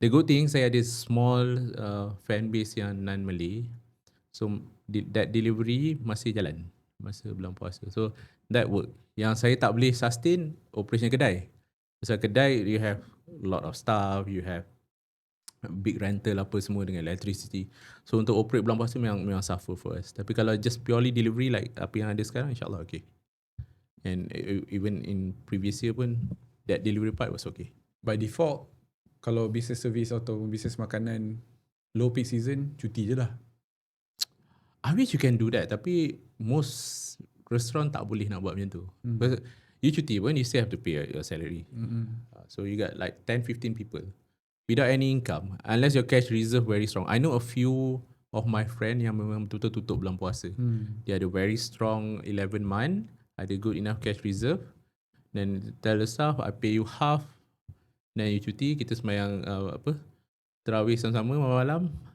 The good thing saya ada small uh, fan base yang non-Malay. So di- that delivery masih jalan masa bulan puasa. So that work. Yang saya tak boleh sustain operation kedai. Pasal kedai you have a lot of staff, you have big rental apa semua dengan electricity. So untuk operate bulan puasa memang memang suffer for us. Tapi kalau just purely delivery like apa yang ada sekarang insyaallah okay. And e- even in previous year pun that delivery part was okay. By default, kalau business service atau business makanan low peak season, cuti je lah. I wish you can do that tapi most restaurant tak boleh nak buat macam tu. Hmm. Because you cuti pun you still have to pay your salary. Uh, So you got like 10 15 people without any income unless your cash reserve very strong. I know a few of my friend yang memang betul-betul tutup bulan puasa. Hmm. Dia ada very strong 11 month, ada good enough cash reserve. Then tell the staff I pay you half. Then you cuti, kita sembahyang uh, apa? Terawih sama-sama malam-malam.